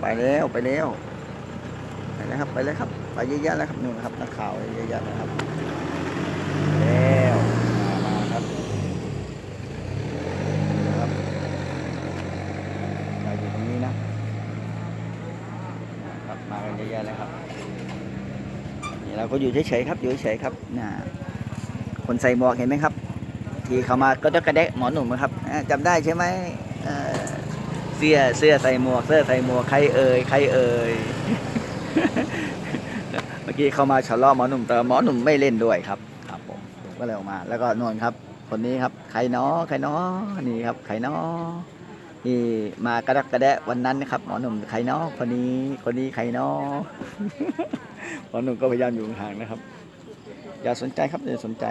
ไปแล้วไปแล้วไปแล้วครับไปแล้วครับ ไปเยอะแยะแล้วครับนู่นนะครับนักข่าวเยอะแยะนะครับแล้วมาครับนะครับเราอยู่ตรงนี้นะครับมากันเยอะแยะเลยครับนี่เราก็อยู่เฉยๆครับอยู่เฉยๆครับน่ะคนใส่หมวกเห็นไหมครับ ที่เขามาก็จะกระเดะหมอหนุ่มนะครับอ่าจำได้ใช่ไหม เสื้อเสื้อใส่หมวก เสื้อใส่หมวกใครเอ่ยใครเอ่ยเมื่อกี้เขามาฉลอหมอหนุ่มแต่หมอหนุ่มไม่เล่นด้วยครับ ครับผมก็เลยออกมา แล้วก็นวลครับ คนนี้ครับ ใครเนาะใครเนาะนี่ครับ ใครเนาะนี่มากระดักกระแดะวันนั้นนะครับ หมอหนุ่มใครเนาะคนนี้คนนี้ใครเนาะหมอหนุ่มก็พยายามอยู่ห่างนะครับ อย่าสนใจครับอย่าสนใจ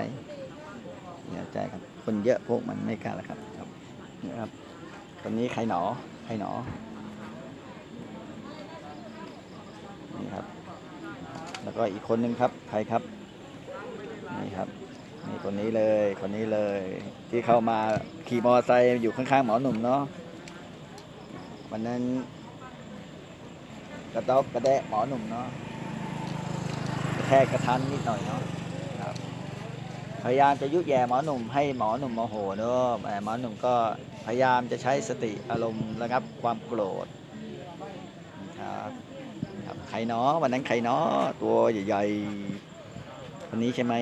อย่าใจครับ คนเยอะพวกมันไม่กล้าแล้วครับครับนี่ครับคนนี้ใครหนอ ครหนอ นี่ครับ แล้วก็อีกคนนึงครับ ใครครับ นี่ครับ นี่คนนี้เลย คนนี้เลย ที่เข้ามาขี่มอเตอร์ไซค์อยู่ข้างๆหมอหนุ่มเนาะ วันนั้น กระต๊อบกระแดะหมอหนุ่มเนาะแค่กระทันนิดหน่อยเนาะ พยายามจะยุแย่หมอหนุ่มให้หมอหนุ่มโมโหเนอะแต่หมอหนุ่มก็พยายามจะใช้สติอารมณ์ระงับความโกรธครับครับใครเนาะวันนั้นใครเนาะตัวใหญ่ๆคนนี้ใช่ไหม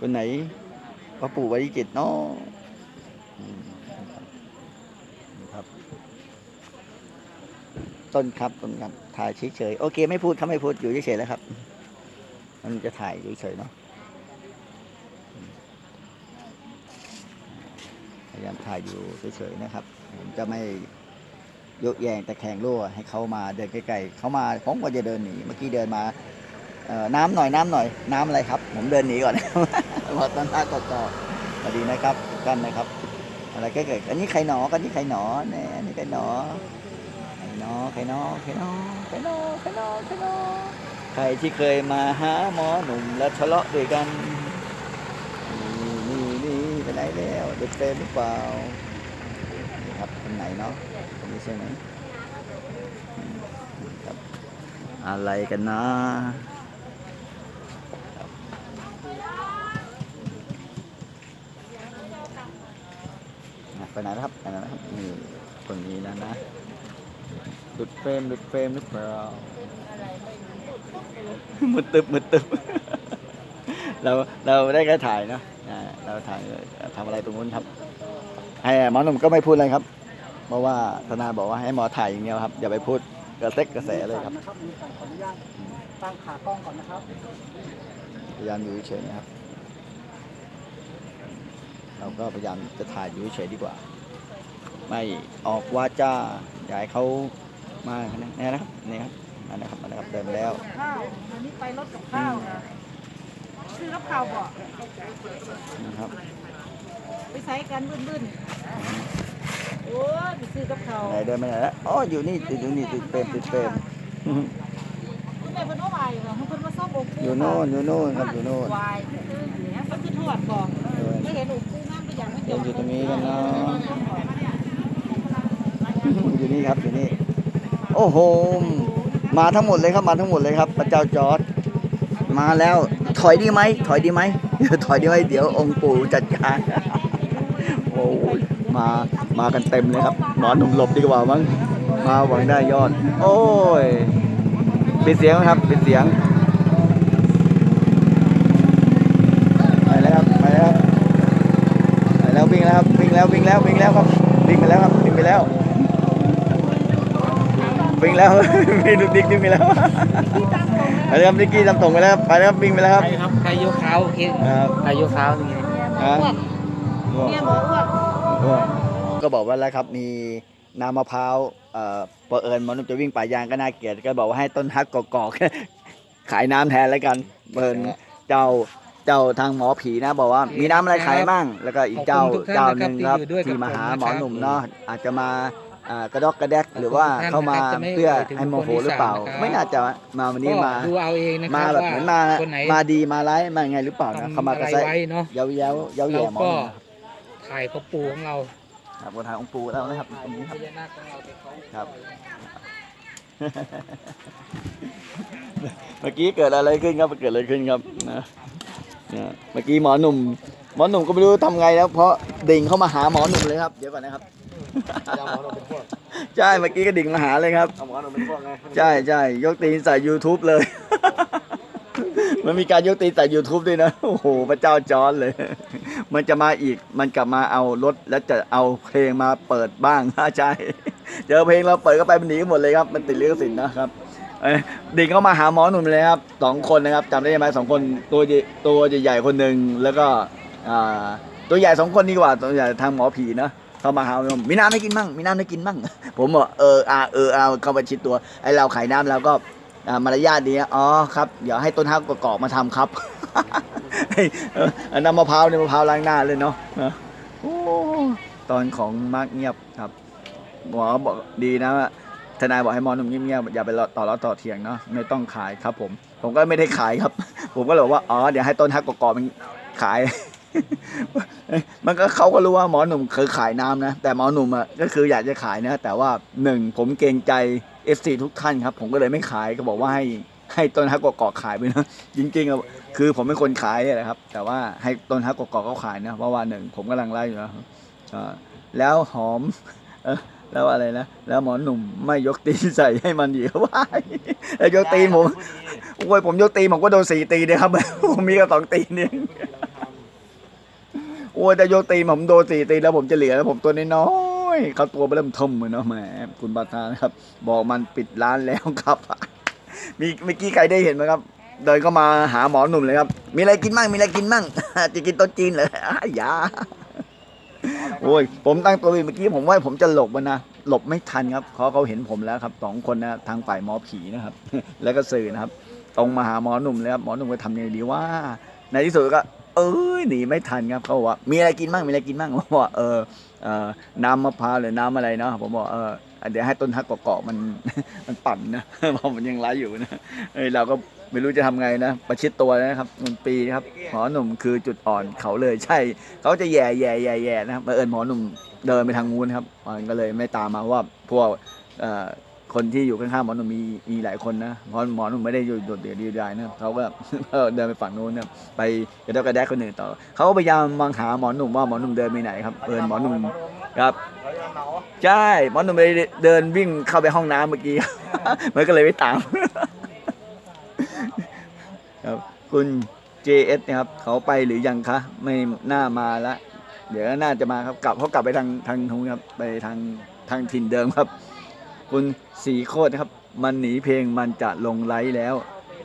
คนไหนพ่อปู่วริจิตเนาะครับ ต้นครับต้นครับถ่ายเฉยๆโอเค ไม่พูดเขาไม่พูดอยู่เฉยๆแล้วครับ มันจะถ่ายเฉยๆเนาะ พยายามถ่ายอยู่เฉยๆนะครับ ผมจะไม่ยกแยงแต่แข่งรั่วให้เขามาเดินใกล้ๆเขามาผมก็จะเดินหนีเมื่อกี้เดินมาน้ำหน่อยน้ำหน่อยน้ำอะไรครับ ผมเดินหนีก่อนพอตอนหน้าต่อต่อสวัสดีนะครับทุกท่านนะครับ อะไรก็เกิดอันนี้ใครหนอกันนี่ใครหนอเนี่ยอันนี้ใครหนอใครหนอใครหนอใครหนอใครหนอใครหนอใครหนอใครที่เคยมาหาหมอหนุ่มแล้วทะเลาะด้วยกัน ไปไหนแล้วเด็กเฟรมหรือเปล่านี่ครับคนไหนเนาะคนนี้ใช่ไหมอืมนี่ครับอะไรกันนะครับอะไปไหนนะครับไปไหนนะครับนี่คนนี้นะนะหลุดเฟรมหลุดเฟรมหรือเปล่ามืดตึบมืดตึบเราเราได้แค่ถ่ายเนาะ อ่าเราถ่ายทำอะไรตรงนู้นครับให้หมอหนุ่มก็ไม่พูดอะไรครับ เพราะว่าทนายบอกว่าให้หมอถ่ายอย่างเดียวครับ อย่าไปพูดกระเซ็กกระแสเลยครับนะครับมีการขออนุญาตตั้งขากล้องก่อนนะครับพยายามอยู่เฉยๆนะครับ เราก็พยายามจะถ่ายอยู่เฉยๆดีกว่า ไม่ออกวาจาอย่าให้เขามานะนี่นะครับนี่ครับนั่นนะครับนั่นนะครับเดินไปแล้วข้าวอันนี้ไปรถกับข้าวนะ ซื้อกับข้าวบ่นะครับไปใช้กันบึ้นๆโอ้ยไปซื้อกับข้าวไหนเดินไปไหนแล้วอ๋ออยู่นี่ติดอยู่นี่ติดเฟรมติดเฟรมคุณแม่เพิ่นเอาไว้เหรอเพิ่นมาซ่อมองค์ปู่อยู่โน่นอยู่โน่นครับอยู่โน่นวายคือเนี่ยเพิ่นคือทอดบ่ไม่เห็นองค์ปู่น้ำไปอย่างไม่จเดินบอยู่ตรงนี้กันเนาะอยู่นี่ครับอยู่นี่โอ้โหมาทั้งหมดเลยครับมาทั้งหมดเลยครับพระเจ้าจอร์ดมาแล้วถ อยดีไหมถอยดีไหมถอยดีไหมเดี๋ยวองค์ปู่จัดการโอ้ยมามากันเต็มเลยครับหมอหนุ่มหลบดีกว่ามั้งมาหวังได้ยอด โอ้ยปิดเสียงไหมครับปิดเสียงไปแล้วครับไปแล้วไปแล้ววิ่งแล้วครับวิ่งแล้ววิ่งแล้ววิ่งแล้วครับวิ่งไปแล้วครับวิ่งไปแล้ว วิ่งแล้วไม่ดุกดิกวิ่งไปแล้วไปแล้วครับนิกกี้ทำตรงไปแล้วครับไปแล้วครับวิ่งไปแล้วครับใครครับใครยกเท้าโอเคครับใครยกเท้าอย่างเงี้ยฮะเมียหมออ้วนก็บอกว่าแล้วครับมีน้ำมะพร้าวเอ่อเปอเอิญหมอนุ่มจะวิ่งป่ายางก็น่าเกลียดก็บอกว่าให้ต้นฮักกอกๆขายน้ำแทนแล้วกันเปินเจ้าเจ้าทางหมอผีนะ บอกว่ามีน้ำอะไรขายบ้างแล้วก็อีกเจ้าเจ้าหนึ่งครับที่มาหาหมอหนุ่มเนาะอาจจะมา อ่ากระดอกกระแดกหรือว่าเข้ามาเพื่อให้โมโหหรือเปล่า ไม่น่าจะมาวันนี้มาก็ดูเอาเองนะคมารับแบบว่าเหมือนมาคนไหนมาดีมาร้ายมาไงหรือเปล่านะทำเขามากอะระไรแซะไว้เนาะเย้าเย้าเย้าเราแย่หมอก็หนุ่มถ่ายพ่อปู่ของเราครับบนทางองค์ปู่แล้วนะครับตรงนี้คพรับญานาคของเราเป็นของครับเมื่อกี้เกิดอะไรขึ้นครับเกิดอะไรขึ้นครับนะเนี่ยเมื่อกี้หมอหนุ่ม หมอหนุ่มก็ไม่รู้ทำไงแล้วเพราะดิ่งเข้ามาหาหมอหนุ่มเลยครับ เดี๋ยวก่อนนะครับ ยาหมอเราเป็นพวกใช่เมื่อกี้ก็ดิ่งมาหาเลยครับ เอาหมอเราเป็นพวกไงใช่ใช่ยกตีนใส่ YouTube เลย มันมีการยกตีนใส่ YouTube ด้วยนะ โอ้โห พระเจ้าจอร์นเลย มันจะมาอีกมันกลับมาเอารถแล้วจะเอาเพลงมาเปิดบ้างใช่เจอเพลงเราเปิดก็ไปมันหนีกันหมดเลยครับ มันติดลิขสิทธิ์นะครับเอ้ยดิ่งเข้ามาหาหมอหนุ่มเลยครับสองคนนะครับจำได้ไหมสองคนตัวใหญ่ตัวใหญ่ๆคนหนึ่งแล้วก็อ่าตัวใหญ่สองคนดีกว่าตัวใหญ่ทางหมอผีนะ เข้ามาหาหมอหนุ่มมีน้ำให้กินมั่งมีน้ำให้กินมั่ง ผมบอกเอออาเอออาเข้ามาชิดตัวไอเราขายน้ำเราก็มารยาทดีอ๋อครับเดี๋ยวให้ต้นฮักกอกมาทำครับเฮ้น้ำมะพร้าวเนี่ยมะพร้าวล้างหน้าเลยเนาะโอ้ตอนของมาร์กเงียบครับหมอบอกดีนะว่าทนายบอกให้มอนุ่มเงียบๆอย่าไปต่อล้อต่อเถียงเนาะไม่ต้องขายครับผม ผมก็ไม่ได้ขายครับ ผมก็เลยบอกว่าอ๋อเดี๋ยวให้ต้นฮักกอกมันขาย มันก็เขาก็รู้ว่าหมอหนุ่มเคยขายน้ำนะ แต่หมอหนุ่มอะก็คืออยากจะขายนะ แต่ว่าหนึ่งผมเกรงใจ FC ทุกท่านครับ ผมก็เลยไม่ขายก็บอกว่าให้ให้ต้นฮักกอกๆขายไปนะจริงๆอะคือผมเป็นคนขายนี่แหละครับ แต่ว่าให้ต้นฮักกอกๆเขาขายนะเพราะว่าหนึ่งผมกำลังไล่อยู่นะอ่าแล้วหอมเออแล้วอะไรนะ แล้วหมอหนุ่มไม่ยกตีนใส่ให้มันเดี๋ยวว่าแล้วยกตีนผมโอ้ยผมยกตีนผมก็โดนสี่ตีเนี่ยครับ ผมมีแค่สองตีนเอง โอ้ยแต่ยตีผมโดนสี่ตีแล้วผมจะเหลือแล้วผมตัวน้อยๆเขาตัวเริ่มทมเลยเนาะแหมคุณบาทานครับ บอกมันปิดร้านแล้วครับ มีเมื่อกี้ใครได้เห็นไหมครับ เดินเข้ามาหาหมอหนุ่มเลยครับ มีอะไรกินมั่งมีอะไรกินมั่งจะกินโต๊ะจีนเหรออ้ายาโอ้ยผมตั้งตัวเมื่อกี้ผมว่าผมจะหลบมันนะหลบไม่ทันครับเพราะเขาเห็นผมแล้วครับสองคนนะทางฝ่ายหมอผีนะครับ แล้วก็สื่อนะครับ ตรงมาหาหมอหนุ่มเลยครับหมอหนุ่มก็ทำยังไงดีว่า ในที่สุดก็ เอ้ยหนีไม่ทันครับเขาบอกว่ามีอะไรกินบ้างมีอะไรกินบ้างผมบอกเออเออน้ำมะพร้าวหรือน้ำอะไรเนาะผมบอกเออเดี๋ยวให้ต้นฮักเกาะๆมันมันปั่นนะเพราะมันยังไร้อยู่นะเอ้ยเราก็ไม่รู้จะทำไงนะ ประชิดตัวนะครับมันปีครับหมอหนุ่มคือจุดอ่อนเขาเลยใช่ เขาจะแย่แย่แย่แย่นะครับเอิญหมอหนุ่มเดินไปทางงูนครับมันก็เลยไม่ตามมาว่าพวกเอ่อ คนที่อยู่ข้างๆหมอหนุ่มมีมีหลายคนนะเพราะหมอหนุ่มไม่ได้อยู่โดดเดี่ยวเดียวดายนะเขาก็ เดินไปฝั่งนู้นนะไปกระดกกระแดกคนอื่นต่อเขาก็พยายามมองหาหมอหนุ่มว่าหมอหนุ่มเดินไปไหนครับเอิญหมอหนุ่มครับใช่หมอหนุ่มไปเดินวิ่งเข้าไปห้องน้ำเมื่อกี้มันก็เลยไม่ตามครับคุณ JS นะครับเขาไปหรือยังคะไม่น่ามาละเดี๋ยวน่าจะมาครับกลับเขากลับไปทางทางทงครับไปทางทางถิ่นเดิมครับ คุณสีโคตรนะครับ มันหนีเพลงมันจะลงไลฟ์แล้ว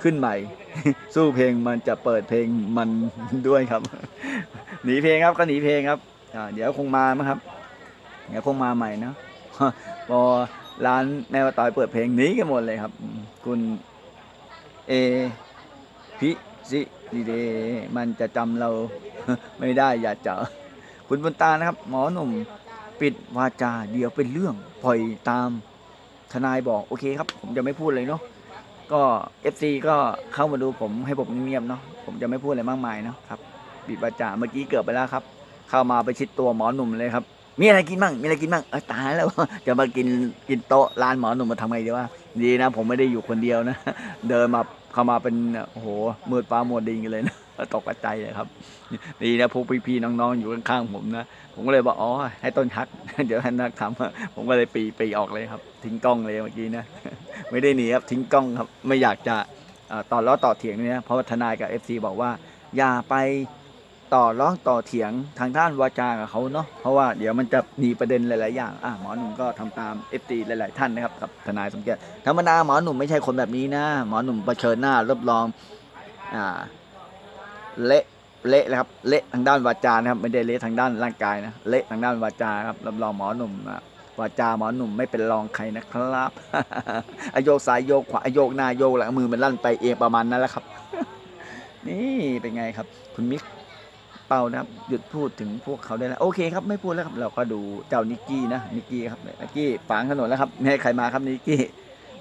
ขึ้นใหม่ สู้เพลงมันจะเปิดเพลงมันด้วยครับ หนีเพลงครับก็หนีเพลงครับเดี๋ยวคงมามั้งครับ เดี๋ยวคงมาใหม่นะพอร้านแม่ว่าต่อยเปิดเพลงหนีกันหมดเลยครับ คุณเอพิสิดีเดมันจะจำเราไม่ได้อย่าเจอคุณบุญตานะครับ หมอหนุ่ม ปิดวาจาเดี๋ยวเป็นเรื่องปล่อยตาม ทนายบอกโอเคครับ ผมจะไม่พูดเลยเนาะก็เอฟซีก็เข้ามาดูผมให้ผมเงียบๆเนาะผมจะไม่พูดอะไรมากมายเนาะครับบิดวาจาเมื่อกี้เกือบไปแล้วครับ เข้ามาไปชิดตัวหมอหนุ่มเลยครับ มีอะไรกินบ้างมีอะไรกินบ้างเออตายแล้วจะมากินกินโต๊ะร้านหมอหนุ่มมาทำไงดีวะดีนะ ผมไม่ได้อยู่คนเดียวนะ เดินมา เข้ามาเป็นโอ้โหมืดฟ้ามัวดินกันเลยนะตกใจเลยครับดีนะพวกพี่ๆน้องๆอยู่ข้างๆผมนะผมก็เลยบอกอ๋อให้ต้นฮัก เดี๋ยวให้นักทำผมก็เลยปีปีออกเลยครับ ทิ้งกล้องเลยเมื่อกี้นะไม่ได้หนีครับทิ้งกล้องครับ ไม่อยากจะต่อต่อล้อต่อเถียงเนี่ยเพราะว่าทนายกับ FC บอกว่า อย่าไป ต่อร้องต่อเถียงทางด้านวาจากับเขาเนาะเพราะว่าเดี๋ยวมันจะมีประเด็นหลายๆอย่างอะหมอหนุ่มก็ทำตาม FT หลายๆท่านนะครับกับทนายสมเกียรติธรรมดาหมอหนุ่มไม่ใช่คนแบบนี้นะ หมอหนุ่มเผชิญหน้ารับรองอ่าเละเละนะครับเละทางด้านวาจานะครับไม่ได้เละทางด้านร่างกายนะเละทางด้านวาจาครับรับรองหมอหนุ่มอะวาจาหมอหนุ่มไม่เป็นรองใครนะครับอโยกซ้ายโยกขวาโยกหน้าโยกหลังมือมันลั่นไปเองประมาณนั้นแหละครับ นี่เป็นไงครับ คุณมิก เป่านะครับ หยุดพูดถึงพวกเขาได้แล้วโอเคครับไม่พูดแล้วครับ เราก็ดูเจ้านิกกี้นะนิกกี้ครับนิกกี้ฝังถนนแล้วครับนี่ใครมาครับนิกกี้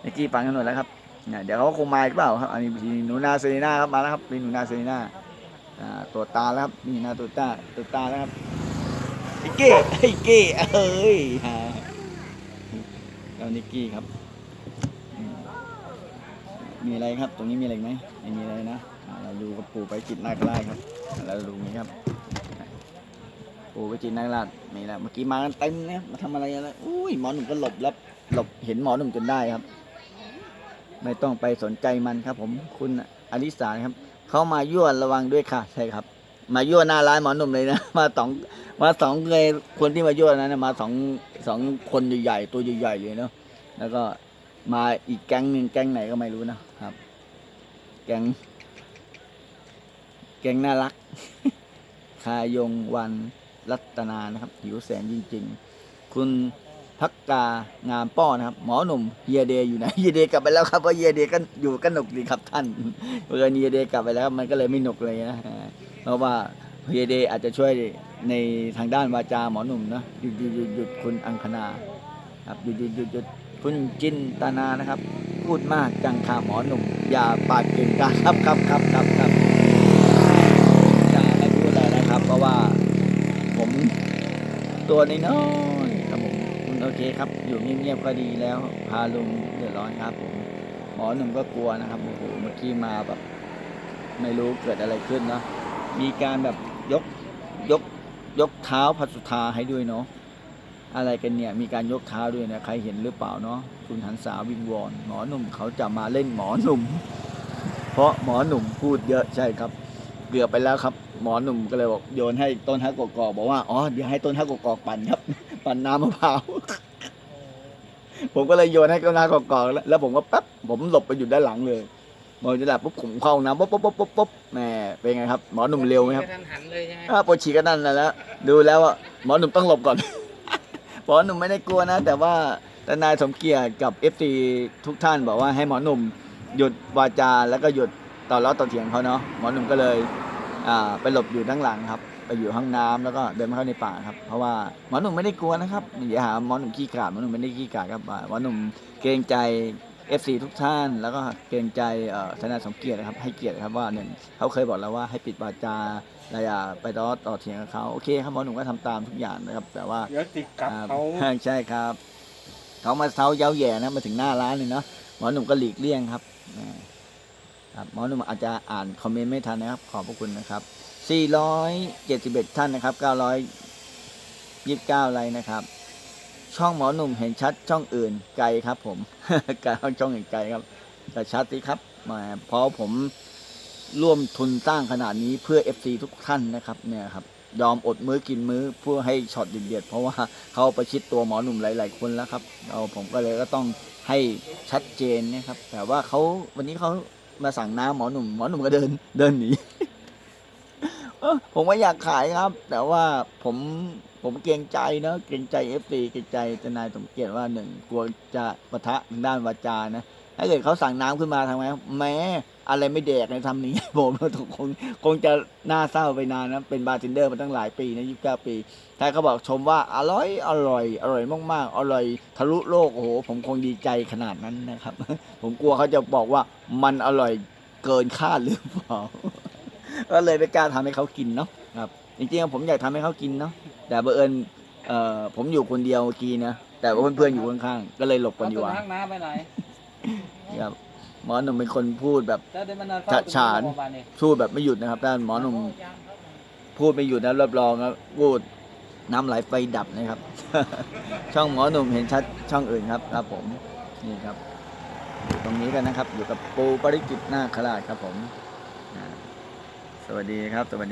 นิกกี้ฝังถนนแล้วครับเนี่ยเดี๋ยวเขาคงมาอีกเปล่าครับอันนี้มีหนูนาเซรีน่าครับมาแล้วครับมีหนูนาเซรีน่าตัวตาแล้วครับนี่นาตัวตาตัวตาแล้วครับไอ้เก้ไอ้เก้เอ้ยฮะแล้วนิกกี้ครับมีอะไรครับ ตรงนี้มีอะไรไหมไม่มีอะไรนะ เราดูกับปู่ไปจิตนาคราชครับเราดูนี้ครับ ปู่ไปจิตนาคราชนี่แหละเมื่อกี้มากันเต็มเนี่ยมาทำอะไรกันแล้วอุ้ยหมอหนุ่มก็หลบแล้วหลบเห็นหมอหนุ่มจนได้ครับ ไม่ต้องไปสนใจมันครับ ผมคุณอลิสาครับเขามายั่วระวังด้วยค่ะใช่ครับ มายั่วหน้าร้านหมอหนุ่มเลยนะมาสองมาสองเลยคนที่มายั่วนั้นมาสองสองคนใหญ่ๆตัวใหญ่ๆเลยเนาะแล้วก็มาอีกแก๊งหนึ่งแก๊งไหนก็ไม่รู้นะครับ แก๊ง แกงน่ารัก คายงวันรัตนานะครับหิวแสงจริง ๆ คุณพักกางามป้อนะครับ หมอหนุ่มเฮียเดย์อยู่ไหนเฮียเดย์กลับไปแล้วครับเพราะเฮียเดย์ก็อยู่กันหนกดีครับท่านเมื่อเฮียเดย์กลับไปแล้วมันก็เลยไม่หนกเลยนะเพราะว่าเฮียเดย์อาจจะช่วยในทางด้านวาจาหมอหนุ่มนะหยุดหยุดหยุดหยุดคุณอังคณาครับหยุดหยุดหยุดหยุดคุณจินตนานะครับ พูดมากจังค่ะหมอหนุ่ม อย่าปากเก่งกันครับครับครับครับครับอย่าไม่พูดอะไร นะครับ เพราะว่าผมตัวน้อยครับผมคุณโอเคครับ อยู่เงียบๆก็ดีแล้ว พาลุงเดือดร้อนครับผมหมอหนุ่มก็กลัวนะครับโอ้โหเมื่อกี้มาแบบ ไม่รู้เกิดอะไรขึ้นเนาะมีการแบบยกยกยกเท้าพัสุธาให้ด้วยเนาะอะไรกันเนี่ยมีการยกเท้าด้วยนะใครเห็นหรือเปล่าเนาะคุณหันษาวิงวอนหมอหนุ่มเขาจะมาเล่นหมอหนุ่ม เพราะหมอหนุ่มพูดเยอะใช่ครับ เกือบไปแล้วครับ หมอหนุ่มก็เลยบอกโยนให้ต้นฮักกอกๆบอกว่าอ๋อเดี๋ยวให้ต้นฮักกอกๆปั่นครับ ปั่นน้ำมะพร้าว ผมก็เลยโยนให้ต้นฮักกอกๆแล้วแล้วผมก็ปั๊บผมหลบไปอยู่ด้านหลังเลยหมอจะหลับปุ๊บผมเข้าห้องน้ำปุ๊บปุ๊บปุ๊บปุ๊บปุ๊บแหมเป็นไงครับหมอหนุ่มเร็วไหมครับทันหันเลยใช่ไหมถ้าปวดฉี่ก็นั่นน่ะแล้วดูแล้วว่าหมอหนุ่มต้องหลบก่อน หมอหนุ่มไม่ได้กลัวนะ แต่ว่าทนายสมเกียรติกับเอฟซีทุกท่านบอกว่าให้หมอหนุ่มหยุดวาจาแล้วก็หยุดต่อล้อต่อเถียงเขาเนาะหมอหนุ่มก็เลย อ่าไปหลบอยู่ด้านหลังครับ ไปอยู่ห้องน้ำแล้วก็เดินมาเข้าในป่าครับ เพราะว่าหมอหนุ่มไม่ได้กลัวนะครับอย่าหาหมอหนุ่มขี้กลาดหมอหนุ่มไม่ได้ขี้กลาดครับหมอหนุ่มเกรงใจ FC ทุกท่าน แล้วก็เกรงใจเอ่อทนายสมเกียรตินะครับ ให้เกียรติครับว่าหนึ่งเขาเคยบอกแล้วว่าให้ปิดวาจาและอย่าไปต่อต่อเถียงกับเขาโอเคครับหมอหนุ่มก็ทำตามทุกอย่างนะครับ แต่ว่า เดี๋ยวติดกับอ่าเขาใช่ครับ เขามาเซาเย้าแย่นะมาถึงหน้าร้านเลยเนาะหมอหนุ่มก็หลีกเลี่ยงครับอ่า ครับหมอหนุ่มอาจจะอ่านคอมเมนต์ไม่ทันนะครับ ขอบพระคุณนะครับ 471 ท่านนะครับ 929ไลค์นะครับ ช่องหมอหนุ่มเห็นชัดช่องอื่นไกลครับ ผมไกลช่องอื่นไกลครับแต่ชัดสิครับแหมเพราะผมร่วมทุนสร้างขนาดนี้เพื่อ FC ทุกท่านนะครับเนี่ยครับยอมอดมื้อกินมื้อเพื่อให้ช็อตเด็ดๆเพราะว่าเขาประชิดตัวหมอหนุ่มหลาย ๆ คนแล้วครับเราผมก็เลยก็ต้องให้ชัดเจนนะครับ แต่ว่าเขาวันนี้เขา มาสั่งน้ำหมอหนุ่มหมอหนุ่มก็เดินเดินหนีผมว่าอยากขายครับ แต่ว่าผมผมเกรงใจเนาะเกรงใจเอฟซีเกรงใจทนายสมเกียรติว่าหนึ่งกลัวจะปะทะทางด้านวาจานะ ถ้าเกิดเขาสั่งน้ำขึ้นมาทำไงแม้อะไรไม่แดกในยทำนี้ผมคงคงจะน่าเศร้าไปนานนะเป็นบาร์เทนเดอร์มาตั้งหลายปีนะยี่สิบเก้าปี ถ้าเขาบอกชมว่าอร่อยอร่อย อร่อยมากๆอร่อยทะลุโลกโอ้โหผมคงดีใจขนาดนั้นนะครับ ผมกลัวเขาจะบอกว่ามันอร่อยเกินคาดหรือเปล่าก็เลยไม่กล้าทำให้เขากินเนาะครับจริงๆผมอยากทำให้เขากินเนาะแต่บังเอิญผมอยู่คนเดียวเมื่อกี้นะแต่ว่าเพื่อนๆอยู่ข้างๆก็เลยหลบกันดีกว่า เอตัวข้างน้าไปไหนครับหมอหนุ่มเป็นคนพูดแบบแล้วเดี๋ยวมันนอนเฝ้ฉะฉานตรงโรงพยบลนี่พูดแบบไม่หยุดนะครับด้านหมอหนุ่มพูดไม่หยุดนะรับรองครับพูดน้ำไหลไฟดับนะครับ ช่องหมอหนุ่มเห็นชัดช่องอื่นครับครับผมนี่ครับอยู่ตรงนี้กันนะครับ อยู่กับปูปริจิตนาคราชครับผมอ่าสวัสดีครับสวัสดี